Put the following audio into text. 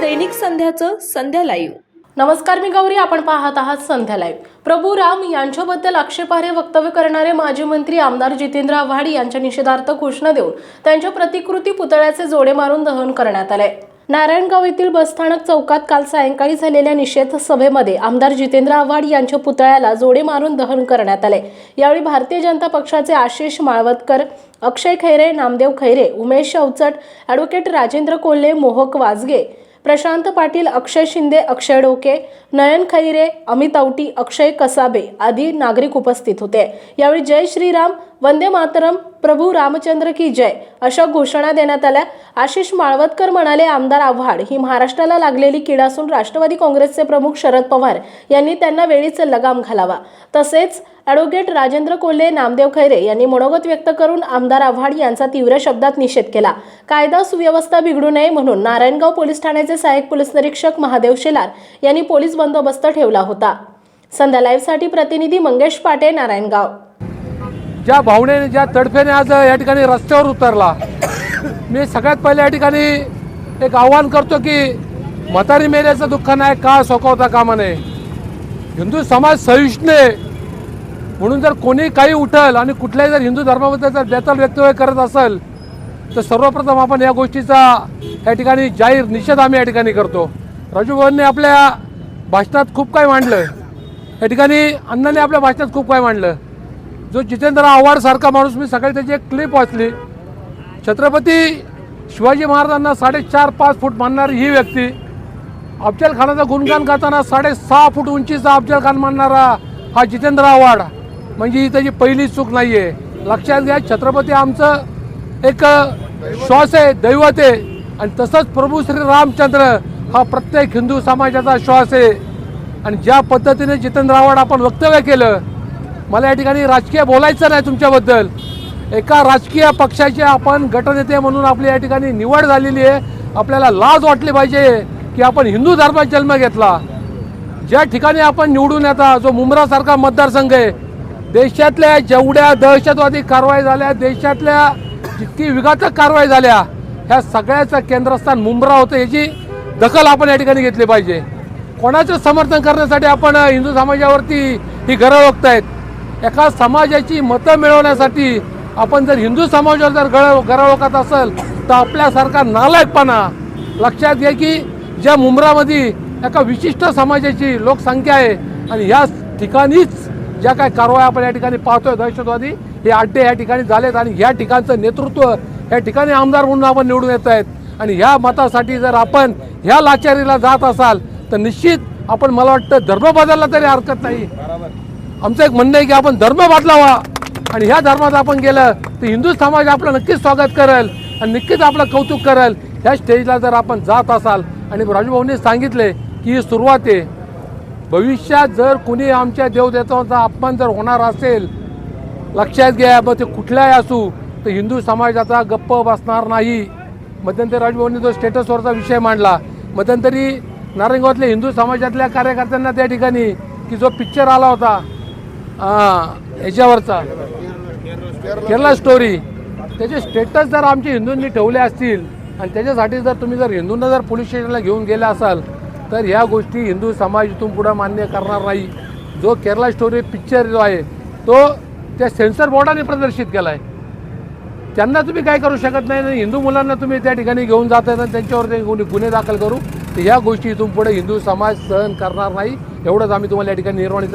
दैनिक संध्याचं संध्या live नमस्कार मी गौरी आपण पाहत आहात संध्या लाईव्ह प्रभू राम यांच्याबद्दल आक्षेपार्ह वक्तव्य करणारे माजी मंत्री आमदार जितेंद्र आव्हाड यांच्या निषेधार्थ घोषणा देऊन त्यांच्या प्रतिकृती पुतळ्याचे जोडे मारून दहन करण्यात आले नारायणगाव येथील बसस्थानक चौकात काल सायंकाळी झालेल्या निषेध सभेमध्ये आमदार जितेंद्र आव्हाड यांच्या पुतळ्याला जोडे मारून दहन करण्यात आले. यावेळी भारतीय जनता पक्षाचे आशिष माळवतकर अक्षय खैरे नामदेव खैरे उमेश अवचट ॲडव्होकेट राजेंद्र कोल्हे मोहक वाजगे प्रशांत पाटील अक्षय शिंदे अक्षय डोके नयन खैरे अमित आवटी अक्षय कसाबे आदी नागरिक उपस्थित होते. यावेळी जय श्रीराम वंदे मातरम प्रभू रामचंद्र की जय अशा घोषणा देण्यात आल्या. आशिष माळवतकर म्हणाले आमदार आव्हाड ही महाराष्ट्राला लागलेली कीड असून राष्ट्रवादी काँग्रेसचे प्रमुख शरद पवार यांनी त्यांना वेळीच लगाम घालावा. तसेच ॲडव्होकेट राजेंद्र कोल्हे नामदेव खैरे यांनी मनोगत व्यक्त करून आमदार आव्हाड यांचा तीव्र शब्दात निषेध केला. कायदा सुव्यवस्था बिघडू नये म्हणून नारायणगाव पोलीस ठाण्याचे सहाय्यक पोलीस निरीक्षक महादेव शेलार यांनी पोलीस बंदोबस्त ठेवला होता. संध्या लाईव्हसाठी प्रतिनिधी मंगेश पाटे नारायणगाव. ज्या भावनेने ज्या तडफेने आज या ठिकाणी रस्त्यावर उतरला मी सगळ्यात पहिले या ठिकाणी एक आव्हान करतो की म्हातारी मेल्याचं दुःख नाही का सोकवता कामा नये. हिंदू समाज सहिष्णू आहे. म्हणून जर कोणी काही उठल आणि कुठल्याही जर हिंदू धर्माबद्दल जर बेतल व्यक्तव्य करत असेल तर सर्वप्रथम आपण या गोष्टीचा या ठिकाणी जाहीर निषेध आम्ही या ठिकाणी करतो. राजू भवनने आपल्या भाषणात खूप काही मांडलं. या ठिकाणी अण्णाने आपल्या भाषणात खूप काही मांडलं. जो जितेंद्र आव्हाड सारखा माणूस मी सकाळी त्याची एक क्लिप वाचली. छत्रपती शिवाजी महाराजांना साडेचार पाच फूट मानणारी ही व्यक्ती अफजल खानाचं गुणगान गाताना साडेसहा फूट उंचीचा अफजल खान मानणारा हा जितेंद्र आव्हाड. म्हणजे ही त्याची पहिली चूक नाही आहे लक्षात घ्या छत्रपती आमचं एक श्वास आहे दैवत आहे. आणि तसंच प्रभू श्री रामचंद्र हा प्रत्येक हिंदू समाजाचा श्वास आहे. आणि ज्या पद्धतीने जितेंद्र आव्हाड आपण वक्तव्य केलं मला या ठिकाणी राजकीय बोलायचं नाही तुमच्याबद्दल. एका राजकीय पक्षाचे आपण गटनेते म्हणून आपली या ठिकाणी निवड झालेली आहे. आपल्याला लाज वाटली पाहिजे की आपण हिंदू धर्मात जन्म घेतला. ज्या ठिकाणी आपण निवडून येता जो मुंब्रासारखा मतदारसंघ आहे देशातल्या जेवढ्या दहशतवादी कारवाई झाल्या देशातल्या जितकी विघातक कारवाई झाल्या ह्या सगळ्याचं केंद्रस्थान मुंब्रा होतं याची दखल आपण या ठिकाणी घेतली पाहिजे. कोणाचं समर्थन करण्यासाठी आपण हिंदू समाजावरती ही घरं आहेत एका समाजाची मतं मिळवण्यासाठी आपण जर हिंदू समाजावर जर गळ गरवकत असेल तर आपल्यासारखा नालायकपणा लक्षात घ्या की ज्या मुंब्रामध्ये एका विशिष्ट समाजाची लोकसंख्या आहे आणि ह्या ठिकाणीच ज्या काय कारवाया आपण या ठिकाणी पाहतोय दहशतवादी हे अड्डे या ठिकाणी झालेत आणि ह्या ठिकाणचं नेतृत्व या ठिकाणी आमदार म्हणून आपण निवडून येत आहेत. आणि ह्या मतासाठी जर आपण ह्या लाचारीला जात असाल तर निश्चित आपण मला वाटतं धर्म बदलला तरी हरकत नाही. आमचं एक म्हणणं आहे की आपण धर्म बदलावा. आणि ह्या धर्मात आपण गेलं तर हिंदू समाज आपलं नक्कीच स्वागत करेल आणि नक्कीच आपलं कौतुक करेल. ह्या स्टेजला जर आपण जात असाल आणि राजूभाऊंनी सांगितले की ही सुरुवात आहे. भविष्यात जर कुणी आमच्या देवदेवतांचा अपमान जर होणार असेल लक्षात घ्या मग ते कुठल्याही असू तर हिंदू समाजाचा गप्प बसणार नाही. मध्यंतरी राजभवनने जो स्टेटसवरचा विषय मांडला मध्यंतरी नारायणगावातल्या हिंदू समाजातल्या कार्यकर्त्यांना त्या ठिकाणी की जो पिक्चर आला होता अं, ह्याच्यावरचा केरला स्टोरी त्याचे स्टेटस जर आमच्या हिंदूंनी ठेवले असतील आणि त्याच्यासाठी जर तुम्ही जर हिंदूंना जर पोलीस स्टेशनला घेऊन गेला असाल तर ह्या गोष्टी हिंदू समाज इथून पुढं मान्य करणार नाही. जो केरला स्टोरी पिक्चर जो आहे तो त्या सेन्सर बोर्डाने प्रदर्शित केला आहे त्यांना तुम्ही काय करू शकत नाही हिंदू मुलांना तुम्ही त्या ठिकाणी घेऊन जात आहेत आणि त्यांच्यावर ते गुन्हे गुन्हे दाखल करू तर ह्या गोष्टी इथून पुढे हिंदू समाज सहन करणार नाही. एवढंच आम्ही तुम्हाला या ठिकाणी निर्माणित